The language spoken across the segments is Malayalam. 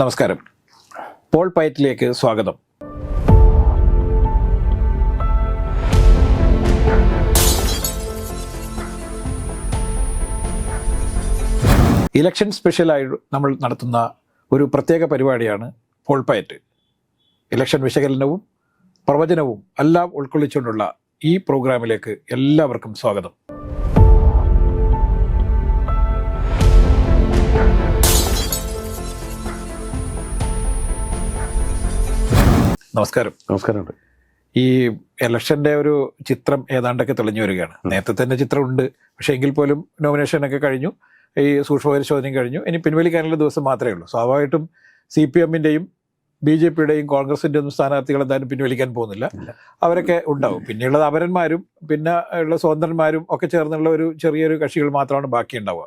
നമസ്കാരം. പോൾ പയറ്റിലേക്ക് സ്വാഗതം. ഇലക്ഷൻ സ്പെഷ്യലായി നമ്മൾ നടത്തുന്ന ഒരു പ്രത്യേക പരിപാടിയാണ് പോൾ പയറ്റ് ഇലക്ഷൻ വിശകലനവും പ്രവചനവും എല്ലാം ഉൾക്കൊള്ളിച്ചുകൊണ്ടുള്ള ഈ പ്രോഗ്രാമിലേക്ക് എല്ലാവർക്കും സ്വാഗതം. നമസ്കാരം. നമസ്കാരം ഈ ഇലക്ഷന്റെ ഒരു ചിത്രം ഏതാണ്ടൊക്കെ തെളിഞ്ഞു വരികയാണ്. നേരത്തെ തന്നെ ചിത്രമുണ്ട്. പക്ഷേ എങ്കിൽ പോലും നോമിനേഷനൊക്കെ കഴിഞ്ഞു. ഈ സൂക്ഷ്മ പരിശോധനയും കഴിഞ്ഞു. ഇനി പിൻവലിക്കാനുള്ള ദിവസം മാത്രമേ ഉള്ളൂ. സ്വാഭാവികമായിട്ടും സി പി എമ്മിന്റെയും ബി ജെ പിയുടെയും കോൺഗ്രസിന്റെ ഒന്നും സ്ഥാനാർത്ഥികൾ എന്തായാലും പിൻവലിക്കാൻ പോകുന്നില്ല. അവരൊക്കെ ഉണ്ടാവും. പിന്നെയുള്ളത് അപരന്മാരും പിന്നെ ഉള്ള സ്വതന്ത്രന്മാരും ഒക്കെ ചേർന്നുള്ള ഒരു ചെറിയൊരു കക്ഷികൾ മാത്രമാണ് ബാക്കി ഉണ്ടാവുക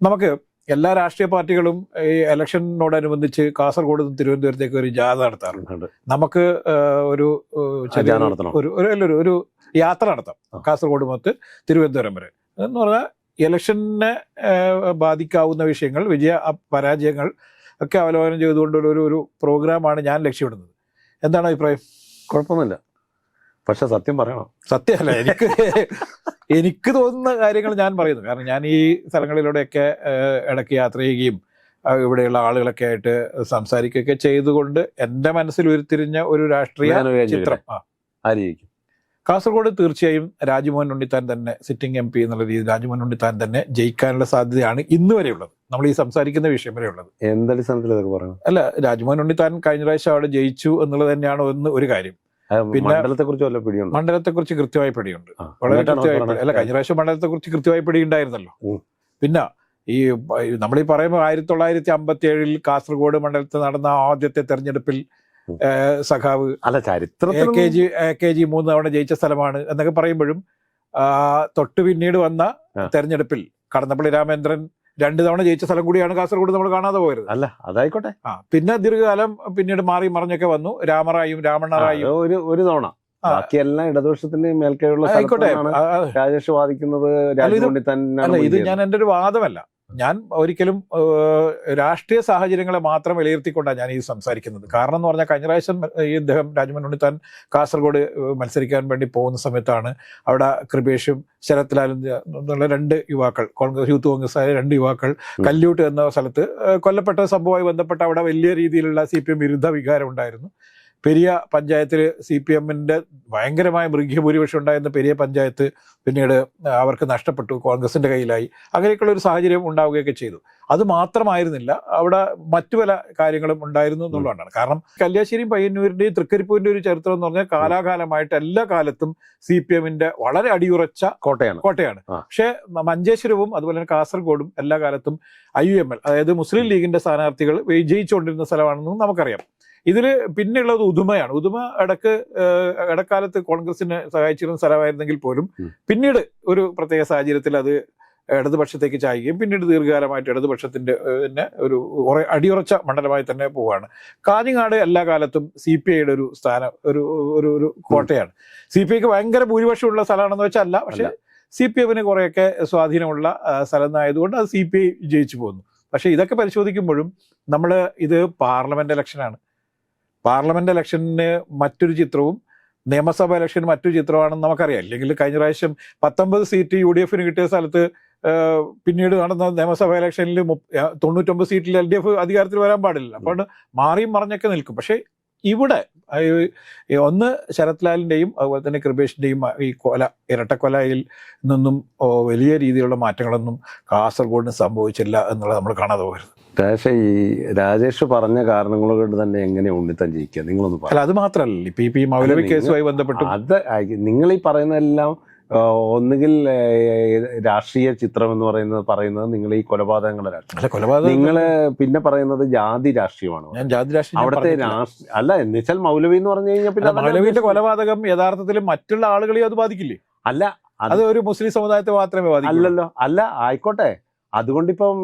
നമുക്ക് എല്ലാ രാഷ്ട്രീയ പാർട്ടികളും ഈ ഇലക്ഷനോടനുബന്ധിച്ച് കാസർഗോഡ് തിരുവനന്തപുരത്തേക്ക് ഒരു ജാഥ നടത്താറുണ്ട്. നമുക്ക്. ഒരു ഒരു ഒരു ഒരു യാത്ര നടത്താം. കാസർഗോഡ് മുതൽ തിരുവനന്തപുരം വരെ. എന്ന് പറഞ്ഞാൽ ഇലക്ഷനെ ബാധിക്കാവുന്ന വിഷയങ്ങൾ വിജയ പരാജയങ്ങൾ ഒക്കെ അവലോകനം ചെയ്തുകൊണ്ടുള്ള ഒരു ഒരു പ്രോഗ്രാമാണ് ഞാൻ ലക്ഷ്യമിടുന്നത്. എന്താണ് അഭിപ്രായം? കുഴപ്പമൊന്നുമില്ല. പക്ഷെ സത്യം പറയണം. സത്യമല്ല എനിക്ക് എനിക്ക് തോന്നുന്ന കാര്യങ്ങൾ ഞാൻ പറയുന്നു. കാരണം ഞാൻ ഈ സ്ഥലങ്ങളിലൂടെയൊക്കെ ഇടയ്ക്ക് യാത്ര ചെയ്യുകയും ഇവിടെയുള്ള ആളുകളൊക്കെ ആയിട്ട് സംസാരിക്കുകയൊക്കെ ചെയ്തുകൊണ്ട് എന്റെ മനസ്സിൽ ഉരുത്തിരിഞ്ഞ ഒരു രാഷ്ട്രീയ ചിത്രം. കാസർഗോഡ് തീർച്ചയായും രാജ്മോഹൻ ഉണ്ണിത്താൻ തന്നെ സിറ്റിംഗ് എം പി എന്നുള്ള രീതിയിൽ രാജ്മോഹൻ ഉണ്ണിത്താൻ തന്നെ ജയിക്കാനുള്ള സാധ്യതയാണ് ഇന്ന് ഉള്ളത്. നമ്മൾ ഈ സംസാരിക്കുന്ന വിഷയം വരെയുള്ളത് എന്തടിസ്ഥാനത്തിൽ അല്ല രാജ്മോഹൻ ഉണ്ണിത്താൻ കഴിഞ്ഞ പ്രാവശ്യം അവിടെ ജയിച്ചു എന്നുള്ളത് തന്നെയാണ് ഒന്ന് ഒരു കാര്യം. പിന്നെ- മണ്ഡലത്തെ കുറിച്ച് വല്ല കുറിച്ച് മണ്ഡലത്തെക്കുറിച്ച് കൃത്യമായ പിടിയുണ്ട് വളരെ എന്നിട്ടാണോ കൃത്യമായ പറയണത്? പിടി. അല്ല കഴിഞ്ഞ പ്രാവശ്യം മണ്ഡലത്തെ കുറിച്ച് കൃത്യമായി പിടിയുണ്ടായിരുന്നല്ലോ പിന്നെ ഈ നമ്മൾ ഈ പറയുമ്പോൾ ആയിരത്തി തൊള്ളായിരത്തി അമ്പത്തി ഏഴിൽ കാസർഗോഡ് മണ്ഡലത്തിൽ നടന്ന ആദ്യത്തെ തെരഞ്ഞെടുപ്പിൽ. സഖാവ് അല്ല എ ചരിത്രത്തിൽ K G A K G മൂന്ന് തവണ ജയിച്ച സ്ഥലമാണ് എന്നൊക്കെ പറയുമ്പോഴും തൊട്ട് പിന്നീട് വന്ന. തെരഞ്ഞെടുപ്പിൽ കടന്നപ്പള്ളി രാമേന്ദ്രൻ രണ്ട് തവണ ജയിച്ച സ്ഥലം കൂടിയാണ് കാസർഗോഡ് നമ്മൾ കാണാതെ പോയത്. അല്ല അതായിക്കോട്ടെ. ആ പിന്നെ ദീർഘകാലം പിന്നീട് മാറി മറിഞ്ഞൊക്കെ വന്നു. രാമറായും രാമണ്ണറായും. ഒരു ഒരു തവണ. ബാക്കിയെല്ലാം ഇടതുപക്ഷത്തിന്റെ മേൽക്കൈയുള്ള രാജേഷ് വാദിക്കുന്നത്. ഇത് ഞാൻ എന്റെ ഒരു വാദമല്ല. ഞാൻ ഒരിക്കലും രാഷ്ട്രീയ സാഹചര്യങ്ങളെ മാത്രം വിലയിരുത്തിക്കൊണ്ടാണ് ഞാൻ ഈ സംസാരിക്കുന്നത് കാരണം എന്ന് പറഞ്ഞാൽ കഴിഞ്ഞ പ്രാവശ്യം ഈ ഇദ്ദേഹം രാജ്മോഹൻ ഉണ്ണിത്താൻ കാസർഗോഡ് മത്സരിക്കാൻ വേണ്ടി പോകുന്ന സമയത്താണ് അവിടെ കൃപേഷും ശരത് ലാലും എന്നുള്ള രണ്ട് യുവാക്കൾ കോൺഗ്രസ് യൂത്ത് കോൺഗ്രസ് ആയ രണ്ട് യുവാക്കൾ. കല്യൂട്ട് എന്ന സ്ഥലത്ത് കൊല്ലപ്പെട്ട സംഭവമായി ബന്ധപ്പെട്ട് അവിടെ വലിയ രീതിയിലുള്ള സി പി എം വിരുദ്ധ വികാരം ഉണ്ടായിരുന്നു പെരിയ പഞ്ചായത്തിൽ സി പി എമ്മിന്റെ ഭയങ്കരമായ മൃഗീയ ഭൂരിപക്ഷം ഉണ്ടായിരുന്ന പെരിയ പഞ്ചായത്ത് പിന്നീട് അവർക്ക് നഷ്ടപ്പെട്ടു കോൺഗ്രസിന്റെ കയ്യിലായി. അങ്ങനെയൊക്കെയുള്ള ഒരു സാഹചര്യം ഉണ്ടാവുകയൊക്കെ ചെയ്തു. അത് മാത്രമായിരുന്നില്ല അവിടെ മറ്റു പല കാര്യങ്ങളും ഉണ്ടായിരുന്നു എന്നുള്ളതാണ്. കാരണം കല്യാശ്ശേരിയും പയ്യന്നൂരിന്റെയും തൃക്കരിപ്പൂരിന്റെ ഒരു ചരിത്രം എന്ന് പറഞ്ഞാൽ കാലാകാലമായിട്ട് എല്ലാ കാലത്തും സി പി എമ്മിന്റെ വളരെ അടിയുറച്ച കോട്ടയാണ്. കോട്ടയാണ്. പക്ഷേ മഞ്ചേശ്വരവും അതുപോലെ തന്നെ കാസർഗോഡും എല്ലാ കാലത്തും ഐ യു എം എൽ അതായത് മുസ്ലിം ലീഗിന്റെ സ്ഥാനാർത്ഥികൾ വിജയിച്ചുകൊണ്ടിരുന്ന സ്ഥലമാണെന്നും നമുക്കറിയാം. ഇതിൽ പിന്നെയുള്ളത് ഉദുമയാണ്. ഉദുമ ഇടയ്ക്ക് ഇടക്കാലത്ത് കോൺഗ്രസിന് സഹായിച്ചിരുന്ന സ്ഥലമായിരുന്നെങ്കിൽ പോലും പിന്നീട് ഒരു പ്രത്യേക സാഹചര്യത്തിൽ അത് ഇടതുപക്ഷത്തേക്ക് ചായുകയും പിന്നീട് ദീർഘകാലമായിട്ട് ഇടതുപക്ഷത്തിന്റെ തന്നെ ഒരു അടിയുറച്ച മണ്ഡലമായി തന്നെ പോവുകയാണ്. കാഞ്ഞങ്ങാട് എല്ലാ കാലത്തും സി പി ഐയുടെ ഒരു സ്ഥാനം ഒരു ഒരു ഒരു കോട്ടയാണ്. സി പി ഐക്ക് ഭയങ്കര ഭൂരിപക്ഷമുള്ള സ്ഥലമാണെന്ന് വെച്ചാൽ അല്ല. പക്ഷെ സി പി എമ്മിന് കുറേയൊക്കെ സ്വാധീനമുള്ള സ്ഥലം ആയതുകൊണ്ട് അത് സി പി ഐ ജയിച്ചു പോകുന്നു. പക്ഷെ ഇതൊക്കെ പരിശോധിക്കുമ്പോഴും നമ്മൾ ഇത് പാർലമെന്റ് ഇലക്ഷനാണ്. പാർലമെന്റ് ഇലക്ഷന് മറ്റൊരു ചിത്രവും നിയമസഭാ ഇലക്ഷന് മറ്റൊരു ചിത്രമാണെന്ന് നമുക്കറിയാം. അല്ലെങ്കിൽ കഴിഞ്ഞ പ്രാവശ്യം പത്തൊമ്പത് സീറ്റ് യു ഡി എഫിന് കിട്ടിയ സ്ഥലത്ത് പിന്നീട് നടന്ന നിയമസഭാ ഇലക്ഷനിൽ തൊണ്ണൂറ്റൊമ്പത് സീറ്റിൽ എൽ ഡി എഫ് അധികാരത്തിൽ വരാൻ പാടില്ല. അപ്പോൾ മാറിയും മറിഞ്ഞൊക്കെ നിൽക്കും. പക്ഷേ ഇവിടെ ഒന്ന് ശരത് ലാലിന്റെയും അതുപോലെ തന്നെ കൃപേഷിന്റെയും ഈ കൊല ഇരട്ടക്കൊലയിൽ നിന്നും വലിയ രീതിയിലുള്ള മാറ്റങ്ങളൊന്നും കാസർഗോഡിന് സംഭവിച്ചില്ല എന്നുള്ളത് നമ്മൾ കാണാതെ പോകരുത്. പക്ഷേ ഈ രാജേഷ് പറഞ്ഞ കാരണങ്ങൾ കൊണ്ട് തന്നെ എങ്ങനെ ഉണ്ണിത്താൻ ജയിക്കുക? നിങ്ങളൊന്ന് അല്ല അത് മാത്രമല്ല. ഇപ്പൊ ഈ മൗലവി കേസുമായി ബന്ധപ്പെട്ട് അത് നിങ്ങൾ ഈ പറയുന്നതെല്ലാം ഒന്നുകിൽ രാഷ്ട്രീയ ചിത്രം എന്ന് പറയുന്നത് പറയുന്നത് നിങ്ങൾ ഈ കൊലപാതകങ്ങളുടെ രാഷ്ട്രീയം നിങ്ങൾ പിന്നെ പറയുന്നത് ജാതി രാഷ്ട്രീയമാണ്. ജാതി രാഷ്ട്രീയം അവിടുത്തെ അല്ല എന്നുവെച്ചാൽ മൗലവി എന്ന് പറഞ്ഞു കഴിഞ്ഞാൽ പിന്നെ മൗലവിന്റെ കൊലപാതകം യഥാർത്ഥത്തിൽ മറ്റുള്ള ആളുകളെയും അത് ബാധിക്കില്ലേ? അല്ല അത് അത് ഒരു മുസ്ലിം സമുദായത്തെ മാത്രമേ ബാധിക്കൂ അല്ലല്ലോ അല്ല ആയിക്കോട്ടെ. അതുകൊണ്ടിപ്പം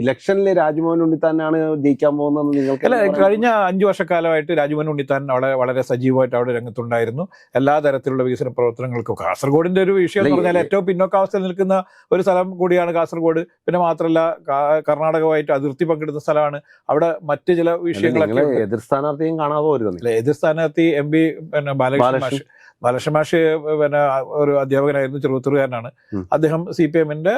ഇലക്ഷനിൽ രാജ്മോഹൻ ഉണ്ണിത്താനാണ് ജയിക്കാൻ പോകുന്നത് നിങ്ങൾക്ക് അല്ല കഴിഞ്ഞ അഞ്ചു വർഷക്കാലമായിട്ട് രാജ്മോഹൻ ഉണ്ണിത്താൻ അവിടെ വളരെ സജീവമായിട്ട് അവിടെ രംഗത്തുണ്ടായിരുന്നു. എല്ലാ തരത്തിലുള്ള വികസന പ്രവർത്തനങ്ങൾക്കും. കാസർഗോഡിന്റെ ഒരു വിഷയം എന്ന് പറഞ്ഞാൽ ഏറ്റവും പിന്നോക്കാവസ്ഥയിൽ നിൽക്കുന്ന ഒരു സ്ഥലം കൂടിയാണ് കാസർഗോഡ്. പിന്നെ മാത്രമല്ല കർണാടകമായിട്ട് അതിർത്തി പങ്കിടുന്ന സ്ഥലമാണ്. അവിടെ മറ്റു ചില വിഷയങ്ങളൊക്കെ. എതിർ സ്ഥാനാർത്ഥിയും കാണാതെ എതിർ സ്ഥാനാർത്ഥി എം പി പിന്നെ ബാലകൃഷ്ണൻ ബാലകൃഷ്ണൻ. മാഷ് പിന്നെ ഒരു അധ്യാപകനായിരുന്നു ചെറുത്തുകാരനാണ് ഉം. അദ്ദേഹം സി പി എമ്മിന്റെ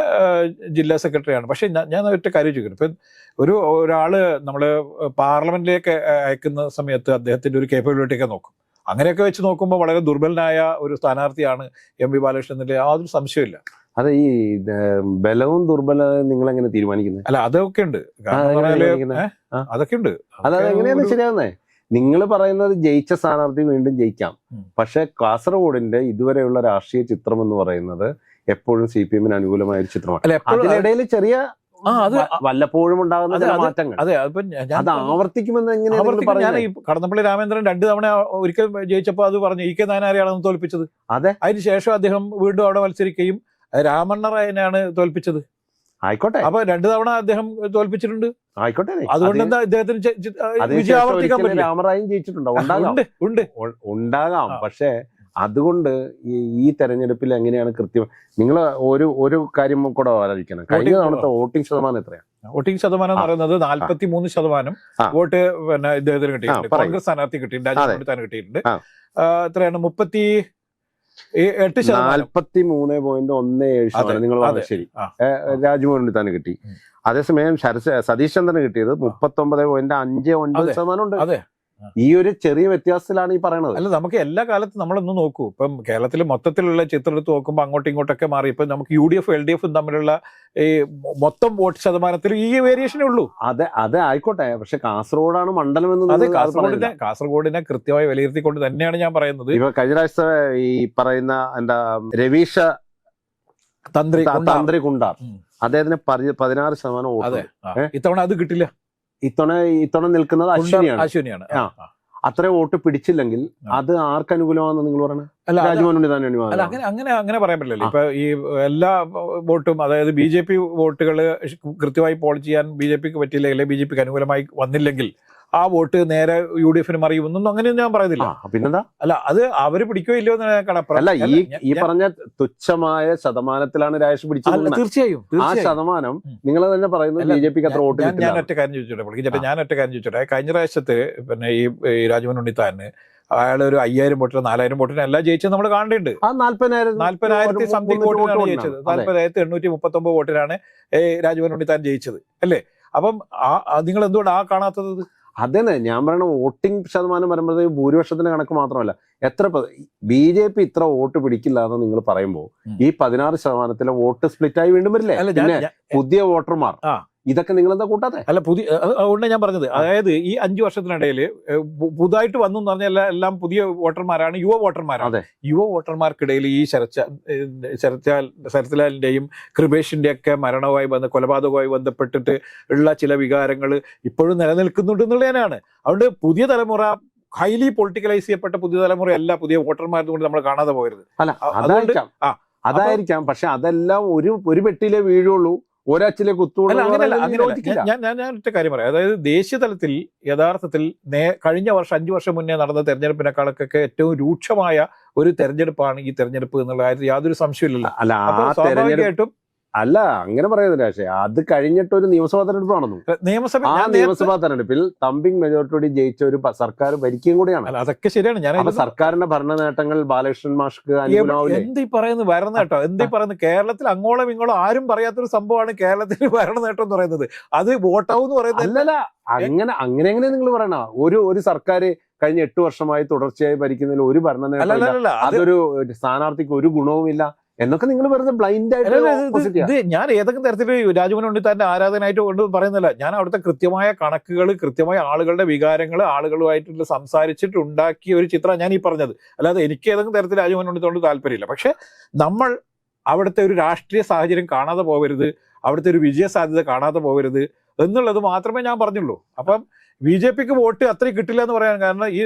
ജില്ലാ സെക്രട്ടറിയാണ്. പക്ഷെ ഞാൻ ഒറ്റ കാര്യം ചോദിക്കുന്നു ഇപ്പം ഒരു ഒരാൾ നമ്മൾ പാർലമെന്റിലേക്ക് അയക്കുന്ന സമയത്ത് അദ്ദേഹത്തിന്റെ ഒരു കേപ്പബിലിറ്റി ഒക്കെ നോക്കും. അങ്ങനെയൊക്കെ വെച്ച് നോക്കുമ്പോൾ വളരെ ദുർബലനായ ഒരു സ്ഥാനാർത്ഥിയാണ് എം വി ബാലകൃഷ്ണൻ എന്നതിൽ യാതൊരു സംശയമില്ല അതെ ഈ ബലവും ദുർബലവും നിങ്ങൾ എങ്ങനെ തീരുമാനിക്കുന്നത്? അല്ല അതൊക്കെ ഉണ്ട്. അതൊക്കെ ഉണ്ട്. അതെ അതൊക്കെ എങ്ങനെയാണ് ഒരു- ശരിയാവുന്നേ? നിങ്ങൾ പറയുന്നത് ജയിച്ച സ്ഥാനാർത്ഥി വീണ്ടും ജയിക്കാം. പക്ഷേ കാസർഗോഡിന്റെ ഇതുവരെയുള്ള രാഷ്ട്രീയ ചിത്രം എന്ന് പറയുന്നത് എപ്പോഴും സി പി എമ്മിന് അനുകൂലമായ ഒരു ചിത്രമാണ്. അതിനിടയിൽ ചെറിയ വല്ലപ്പോഴും ഉണ്ടാകുന്ന ചില മാറ്റങ്ങൾ. അതെ അത് ആവർത്തിക്കുമെന്ന് എങ്ങനെയാണ് ഞാൻ ഈ കടന്നപ്പള്ളി രാമേന്ദ്രൻ രണ്ട് തവണ ഒരിക്കൽ ജയിച്ചപ്പോൾ അത് പറഞ്ഞു ഇ കെ നായനാരെയാണ് തോൽപ്പിച്ചത്? അതെ. അതിനുശേഷം അദ്ദേഹം വീണ്ടും അവിടെ മത്സരിക്കുകയും രാമണ്ണ റായനെയാണ് തോൽപ്പിച്ചത്. ആയിക്കോട്ടെ. അപ്പൊ രണ്ടു തവണ അദ്ദേഹം തോൽപ്പിച്ചിട്ടുണ്ട്. ആയിക്കോട്ടെ അതുകൊണ്ട് അത് എന്താ ഇദ്ദേഹത്തിന് രാമറായും ജയിച്ചിട്ടുണ്ടോ? ഉണ്ടാകാം. ഉണ്ട് ഉണ്ട്. ഉണ്ടാകാം. പക്ഷേ അതുകൊണ്ട് ഈ ഈ തെരഞ്ഞെടുപ്പിൽ എങ്ങനെയാണ് കൃത്യം? നിങ്ങൾ ഒരു ഒരു കാര്യം കൂടെ ആലോചിക്കണം. കഴിഞ്ഞ തവണത്തെ വോട്ടിംഗ് ശതമാനം എത്രയാണ് വോട്ടിംഗ് ശതമാനം എന്ന് പറയുന്നത് നാല്പത്തി മൂന്ന് ശതമാനം വോട്ട് പിന്നെ ഇദ്ദേഹത്തിന് കിട്ടിയിട്ടുണ്ട്. കോൺഗ്രസ് സ്ഥാനാർത്ഥി കിട്ടിയിട്ടുണ്ട് കിട്ടിയിട്ടുണ്ട്. എത്രയാണ്? മുപ്പത്തി എട്ട് ശതമാനം. നാൽപ്പത്തി മൂന്ന് പോയിന്റ് ഒന്ന് ഏഴ് ശതമാനം. നിങ്ങൾ ശരി. രാജ്മോഹൻ ഉണ്ണിത്താന് കിട്ടി. അതേസമയം ശരസ് സതീഷ് ചന്ദ്രന് കിട്ടിയത് മുപ്പത്തി ഒമ്പത് പോയിന്റ് അഞ്ച് ഒൻപത്. ശതമാനം ഉണ്ട്. അതെ. ഈ ഒരു ചെറിയ വ്യത്യാസത്തിലാണ് ഈ പറയുന്നത് അല്ല നമുക്ക് എല്ലാ കാലത്തും നമ്മളൊന്ന് നോക്കൂ. ഇപ്പം കേരളത്തിൽ മൊത്തത്തിലുള്ള ചിത്രം എടുത്ത് നോക്കുമ്പോൾ അങ്ങോട്ടും ഇങ്ങോട്ടൊക്കെ മാറി. ഇപ്പം നമുക്ക് U D F L D എഫും തമ്മിലുള്ള ഈ മൊത്തം വോട്ട് ശതമാനത്തിൽ ഈ വേരിയേഷനേ ഉള്ളൂ. അതെ അതെ ആയിക്കോട്ടെ. പക്ഷെ കാസർഗോഡാണ് മണ്ഡലം എന്ന് അതെ കാസർഗോഡിനെ കാസർഗോഡിനെ കൃത്യമായി വിലയിരുത്തിക്കൊണ്ട് തന്നെയാണ് ഞാൻ പറയുന്നത്. ഇപ്പൊ കഴിഞ്ഞ പ്രാവശ്യത്തെ ഈ പറയുന്ന എന്താ രവീഷ തന്ത്രി. തന്ത്രി കുണ്ടാർ. അദ്ദേഹത്തിന് പതി- പതിനാറ് ശതമാനം വോട്ട് ഇത്തവണ അത് കിട്ടില്ല. ഇത്തവണ ഇത്തവണ നിൽക്കുന്നത് അശ്വിനിയാണ്. അശ്വിനിയാണ്. അത്ര വോട്ട് പിടിച്ചില്ലെങ്കിൽ അത് ആർക്ക് അനുകൂലമാണെന്ന് നിങ്ങൾ പറയണത് അല്ല അങ്ങനെ അങ്ങനെ അങ്ങനെ പറയാൻ പറ്റില്ല. ഇപ്പൊ ഈ എല്ലാ വോട്ടും അതായത് ബി ജെ പി വോട്ടുകൾ കൃത്യമായി പോൾ ചെയ്യാൻ ബി ജെ പിക്ക് പറ്റിയില്ല അല്ലെങ്കിൽ ബി ജെ പിക്ക് അനുകൂലമായി വന്നില്ലെങ്കിൽ ആ വോട്ട് നേരെ യു ഡി എഫിന് മറിയുമെന്നൊന്നും അങ്ങനെയൊന്നും ഞാൻ പറയുന്നില്ല. പിന്നെന്താ? അല്ല അത് അവർ പിടിക്കോ ഇല്ലയോ അല്ല ഈ ഈ പറഞ്ഞ തുച്ഛമായ ശതമാനത്തിലാണ് രാജേഷ് പിടിച്ചത് തീർച്ചയായും ആ ശതമാനം. നിങ്ങൾ തന്നെ പറയുന്നത് ബി ജെ പിക്ക് അത്ര വോട്ട് ഞാൻ ഒറ്റ കാര്യം ചോദിച്ചോട്ടെ ചേട്ടാ ഞാൻ ഒറ്റ കാര്യം ചോദിച്ചോട്ടെ. കഴിഞ്ഞ പ്രാവശ്യത്ത് പിന്നെ ഈ രാജ്മോൻ ഉണ്ണിത്താൻ ഉണ്ണിത്താന് അയാൾ ഒരു അയ്യായിരം വോട്ടിന് നാലായിരം വോട്ടിന് എല്ലാം ജയിച്ചത് നമ്മൾ കാണേണ്ടത് ആ നാല്പതിനായിരം നാൽപ്പതിനായിരത്തി ഒരു സംതിങ് വോട്ടിനാണ് ജയിച്ചത്. നാല്പതിനായിരത്തി എണ്ണൂറ്റി മുപ്പത്തി ഒമ്പത് വോട്ടിനാണ് രാജ്മോഹൻ ഉണ്ണിത്താൻ ജയിച്ചത്. അല്ലേ? അപ്പം ആ നിങ്ങൾ എന്തുകൊണ്ട് ആ കാണാത്തത്? അതന്നെ ഞാൻ പറയണ വോട്ടിംഗ് ശതമാനം വരുമ്പോഴത്തേക്ക് ഭൂരിപക്ഷത്തിന്റെ കണക്ക് മാത്രമല്ല എത്ര ബി ജെ പി ഇത്ര വോട്ട് പിടിക്കില്ല എന്ന് നിങ്ങൾ പറയുമ്പോൾ. ഈ പതിനാറ് ശതമാനത്തിലെ വോട്ട് സ്പ്ലിറ്റ് ആയി വീണ്ടും വരില്ലേ പിന്നെ പുതിയ വോട്ടർമാർ. ഇതൊക്കെ നിങ്ങൾ എന്താ കൂട്ടാതെ അല്ല പുതിയ അത് അതുകൊണ്ട് ഞാൻ പറഞ്ഞത്. അതായത് ഈ അഞ്ചു വർഷത്തിനിടയിൽ പുതുതായിട്ട് വന്നു എന്ന് പറഞ്ഞാൽ എല്ലാ- പുതിയ വോട്ടർമാരാണ് യുവ വോട്ടർമാരാണ്. യുവ വോട്ടർമാർക്കിടയിൽ ഈ ശരച്ച ശരത്ലാൽ ശരത്ലാലിന്റെയും കൃപേഷിന്റെ ഒക്കെ മരണവുമായി ബന്ധ കൊലപാതകവുമായി ബന്ധപ്പെട്ടിട്ട് ഉള്ള ചില വികാരങ്ങൾ ഇപ്പോഴും നിലനിൽക്കുന്നുണ്ട് എന്നുള്ളതിനാണ് അതുകൊണ്ട് പുതിയ തലമുറ ഹൈലി പൊളിറ്റിക്കലൈസ് ചെയ്യപ്പെട്ട പുതിയ തലമുറയല്ല പുതിയ വോട്ടർമാരും കൊണ്ട് നമ്മൾ കാണാതെ പോകരുത് അല്ല അതുകൊണ്ട് ആ, അതായിരിക്കാം. പക്ഷെ അതെല്ലാം ഒരു ഒരു പെട്ടിയിലേ വീഴുള്ളൂ. ഒരച്ചിലെ ഞാൻ ഞാൻ ഒറ്റ കാര്യം പറയാം. അതായത് ദേശീയ തലത്തിൽ യഥാർത്ഥത്തിൽ കഴിഞ്ഞ വർഷം അഞ്ചു വർഷം മുന്നേ നടന്ന തെരഞ്ഞെടുപ്പിനെക്കാളൊക്കെ ഏറ്റവും രൂക്ഷമായ ഒരു തെരഞ്ഞെടുപ്പാണ് ഈ തെരഞ്ഞെടുപ്പ് എന്നുള്ള കാര്യത്തിൽ യാതൊരു സംശയമില്ലല്ലോ അല്ല സ്വാഭാവികമായിട്ടും അല്ല അങ്ങനെ പറയുന്നില്ല പക്ഷേ അത് കഴിഞ്ഞിട്ട് ഒരു നിയമസഭാ തെരഞ്ഞെടുപ്പ് നടന്നു. നിയമസഭ ആ നിയമസഭാ തെരഞ്ഞെടുപ്പിൽ തമ്പിങ് മെജോറിറ്റി ജയിച്ച ഒരു സർക്കാർ ഭരിക്കുകയും കൂടിയാണ്. അതൊക്കെ ശരിയാണ്. ഞാൻ സർക്കാരിന്റെ ഭരണ നേട്ടങ്ങൾ ബാലകൃഷ്ണൻ മാഷ്ക്ക് എന്തി എന്ത് പറയുന്നു പറയുന്നത്? ഭരണ നേട്ടം എന്തി ഈ പറയുന്നത്? കേരളത്തിൽ അങ്ങോളം ഇങ്ങോളം ആരും പറയാത്തൊരു സംഭവമാണ് കേരളത്തിൽ ഭരണ നേട്ടം എന്ന് പറയുന്നത്. അത് വോട്ടാവും എന്ന് പറയുന്നത് അല്ലല്ല അങ്ങനെ അങ്ങനെ എങ്ങനെ നിങ്ങൾ പറയണ ഒരു ഒരു സർക്കാർ കഴിഞ്ഞ എട്ട് വർഷമായി തുടർച്ചയായി ഭരിക്കുന്നതിൽ ഒരു ഭരണ നേട്ടം അതൊരു സ്ഥാനാർത്ഥിക്ക് ഒരു ഗുണവുമില്ല. എന്നൊക്കെ നിങ്ങൾ വെറുതെ ബ്ലൈൻഡ് ആയിട്ട് ഇത് ഞാൻ ഏതൊക്കെ തരത്തിൽ രാജമോഹൻ ഉണ്ണിത്താന്റെ ആരാധനായിട്ട് കൊണ്ട് പറയുന്നില്ല. ഞാൻ അവിടുത്തെ കൃത്യമായ കണക്കുകൾ കൃത്യമായ ആളുകളുടെ വികാരങ്ങൾ ആളുകളുമായിട്ടുള്ള സംസാരിച്ചിട്ട് ഉണ്ടാക്കിയ ഒരു ചിത്രം ഞാൻ ഈ പറഞ്ഞത്. അല്ലാതെ എനിക്ക് ഏതെങ്കിലും തരത്തിൽ രാജമോഹൻ ഉണ്ണിത്തോണ്ട് താല്പര്യമില്ല. പക്ഷെ നമ്മൾ അവിടുത്തെ ഒരു രാഷ്ട്രീയ സാഹചര്യം കാണാതെ പോകരുത് അവിടുത്തെ ഒരു വിജയ സാധ്യത കാണാതെ പോകരുത് എന്നുള്ളത് മാത്രമേ ഞാൻ പറഞ്ഞുള്ളൂ. അപ്പം ബി ജെ പിക്ക് വോട്ട് അത്രയും കിട്ടില്ല എന്ന് പറയാൻ കാരണം ഈ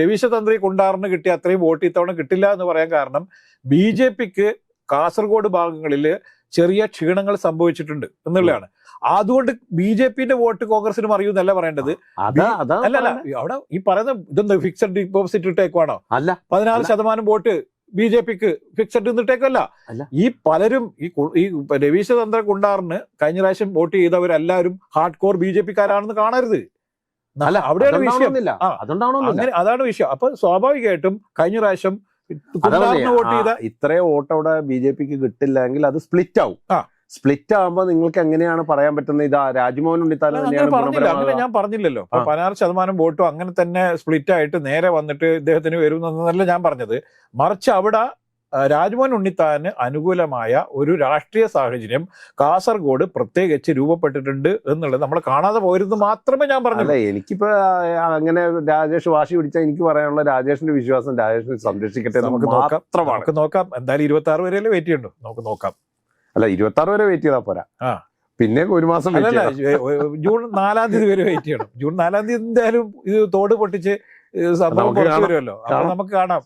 രവീശ തന്ത്രി കുണ്ടാറിന് കിട്ടിയ അത്രയും വോട്ട് ഇത്തവണ കിട്ടില്ല എന്ന് പറയാൻ കാരണം ബി ജെ പിക്ക് കാസർഗോഡ് ഭാഗങ്ങളിൽ ചെറിയ ക്ഷീണങ്ങൾ സംഭവിച്ചിട്ടുണ്ട് എന്നുള്ളതാണ്. അതുകൊണ്ട് ബി ജെ പിന്റെ വോട്ട് കോൺഗ്രസിന് മറിയൂന്നല്ല പറയേണ്ടത്. അതാ അതാ അല്ല അല്ല പറയുന്നെ. അവിടെ ഈ പറയുന്ന ഇതെന്താ ഫിക്സഡ് ഡിപ്പോസിറ്റ് ഇട്ടേക്കുവാണോ? അല്ല പതിനാറ്. ശതമാനം വോട്ട് ബി ജെ പിക്ക് ഫിക്സഡ് നിന്നിട്ടേക്കല്ല ഈ പലരും ഈ ഈ രവീശചന്ദ്ര കുണ്ടാറിന് കഴിഞ്ഞ പ്രാവശ്യം വോട്ട് ചെയ്തവരെല്ലാവരും ഹാർഡ് കോർ ബി ജെ പിക്കാരാണെന്ന് കാണരുത്. അല്ല അവിടെയാണ് വിഷയം. അതാണ് വിഷയം. അപ്പൊ സ്വാഭാവികമായിട്ടും കഴിഞ്ഞ പ്രാവശ്യം ഇത്രയും വോട്ട് അവിടെ ബി ജെ പിക്ക് കിട്ടില്ലെങ്കിൽ അത് സ്പ്ലിറ്റ് ആവും സ്പ്ലിറ്റ് ആവുമ്പോ നിങ്ങൾക്ക് എങ്ങനെയാണ് പറയാൻ പറ്റുന്നത്? ഇതാ രാജ്മോഹൻ ഉണ്ണിത്താൽ പറഞ്ഞില്ല. അങ്ങനെ ഞാൻ പറഞ്ഞില്ലല്ലോ. പതിനാറ് ശതമാനം വോട്ടും അങ്ങനെ തന്നെ സ്പ്ലിറ്റ് ആയിട്ട് നേരെ വന്നിട്ട് ഇദ്ദേഹത്തിന് വരും എന്നല്ല ഞാൻ പറഞ്ഞത്. മറിച്ച് അവിടെ രാജ്മോഹൻ ഉണ്ണിത്താന് അനുകൂലമായ ഒരു രാഷ്ട്രീയ സാഹചര്യം കാസർഗോഡ് പ്രത്യേകിച്ച് രൂപപ്പെട്ടിട്ടുണ്ട് എന്നുള്ളത് നമ്മൾ കാണാതെ പോയിരുന്നു മാത്രമേ ഞാൻ പറഞ്ഞുള്ളൂ. എനിക്കിപ്പോ അങ്ങനെ രാജേഷ് വാശി പിടിച്ചാൽ എനിക്ക് പറയാനുള്ള രാജേഷിന്റെ വിശ്വാസം രാജേഷിനെ സംരക്ഷിക്കട്ടെ നമുക്ക് നോക്കാം. നമുക്ക് നോക്കാം. എന്തായാലും ഇരുപത്തി ആറ് വരെയല്ലേ വെയിറ്റ് ചെയ്യണ്ടോ? നമുക്ക് നോക്കാം. അല്ല ഇരുപത്തി ആറ് വരെ വെയിറ്റ് ചെയ്താൽ പോരാ. ആ. പിന്നെ ഒരു മാസം ജൂൺ നാലാം തീയതി വരെ വെയിറ്റ് ചെയ്യണം. ജൂൺ നാലാം തീയതി എന്തായാലും ഇത് തോട് പൊട്ടിച്ച് സംഭവം കുറച്ച് വരുമല്ലോ. അപ്പൊ നമുക്ക് കാണാം.